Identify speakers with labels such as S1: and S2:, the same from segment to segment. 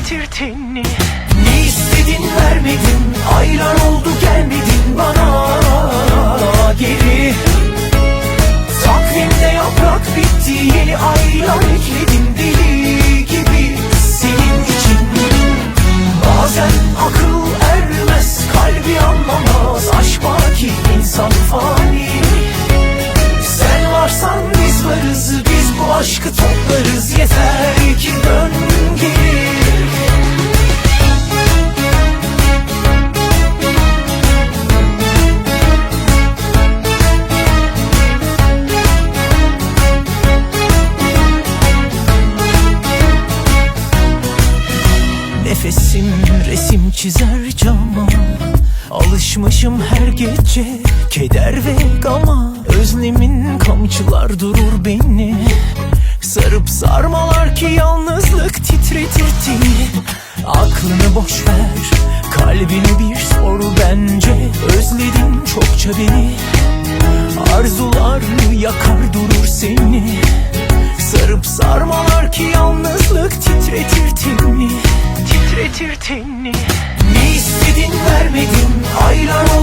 S1: Titretir çizer cama. Alışmışım her gece keder ve gama. Özlemin kamçılar durur beni. Sarıp sarmalar ki yalnızlık titretir tini Aklını boş ver kalbine bir soru bence. Özledin çokça beni. Arzular yakar durur seni. Sarıp sarmalar ki yalnızlık titretir Tenini Ne istedin vermedin Aylar oldu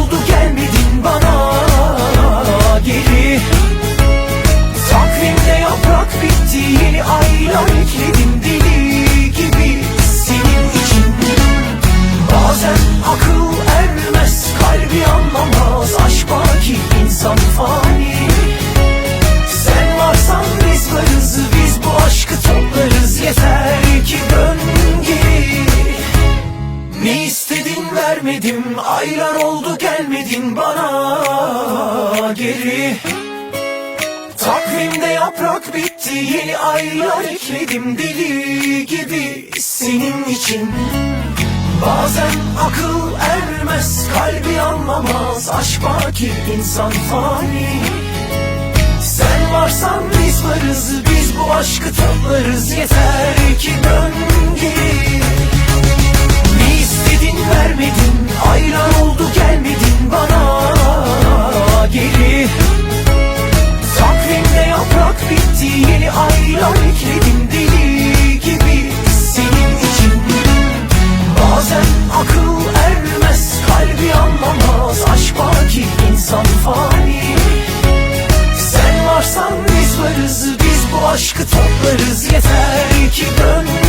S1: Aylar oldu gelmedin bana. Geri. Takvimde yaprak bitti Yeni aylar ekledim deli gibi Senin için. Bazen akıl ermez Kalbi anlamaz Aşk baki insan fani. Sen varsan biz varız Biz bu aşkı toplarız Yeter keep running